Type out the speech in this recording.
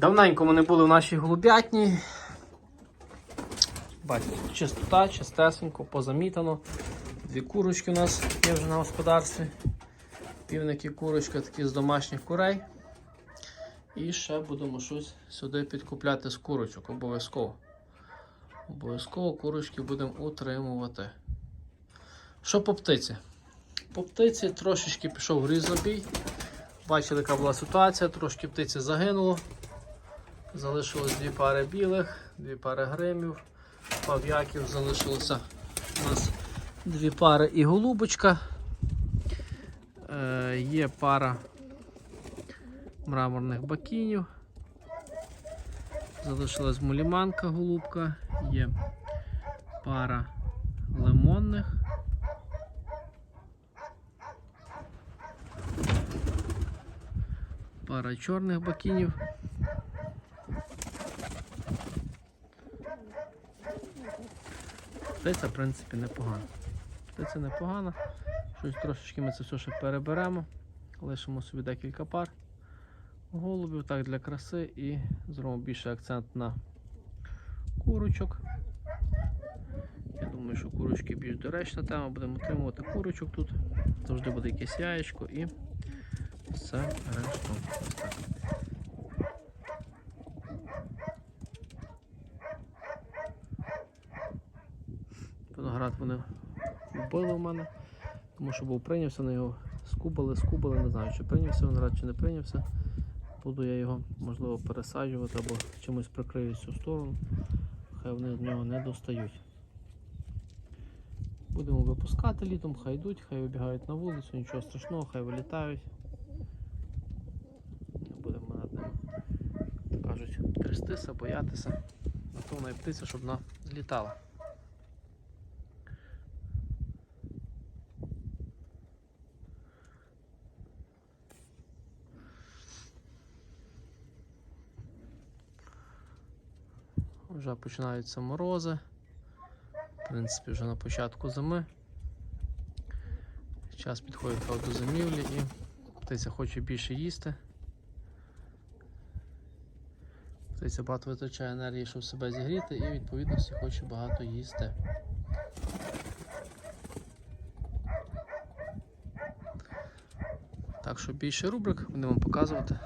Давненько вони були в нашій голубятні. Бачите, чистота, чистесенько, позамітано. Дві курочки у нас є вже на господарстві. Півники курочка такі з домашніх курей. І ще будемо щось сюди підкупляти з курочок обов'язково. Обов'язково курочки будемо утримувати. Що по птиці? По птиці трошечки пішов грізобій. Бачили, яка була ситуація, трошки птиці загинуло. Залишилось дві пари білих, дві пари гримів, пав'яків залишилося у нас дві пари і голубочка. Е, є пара мраморних бакінів. Залишилась муліманка голубка, є пара лимонних. Пара чорних бакінів. Птиця, в принципі, непогана. Птиця непогана. Щось трошечки ми це все ще переберемо. Лишимо собі декілька пар голубів так для краси і зробимо більше акцент на курочок. Я думаю, що курочки більш доречна тема. Будемо отримувати курочок тут. Завжди буде якесь яєчко і все решту. Ось так. Виноград вони вбили в мене, тому що був прийнявся на його скубали, скубали, не знаю, чи прийнявся виноград, чи не прийнявся. Буду я його, можливо, пересаджувати або чимось прикрию цю сторону. Хай вони з нього не достають. Будемо випускати літом, хай йдуть, хай вибігають на вулицю, нічого страшного, хай вилітають. Будемо над ними, як кажуть, трястися, боятися. На то вона і птиця, щоб вона злітала. Вже починаються морози. В принципі, вже на початку зими. Час підходить до зимівлі і птиця хоче більше їсти. Птиця багато витрачає енергії, щоб себе зігріти, і відповідно хоче багато їсти. Так що більше рубрик будемо показувати.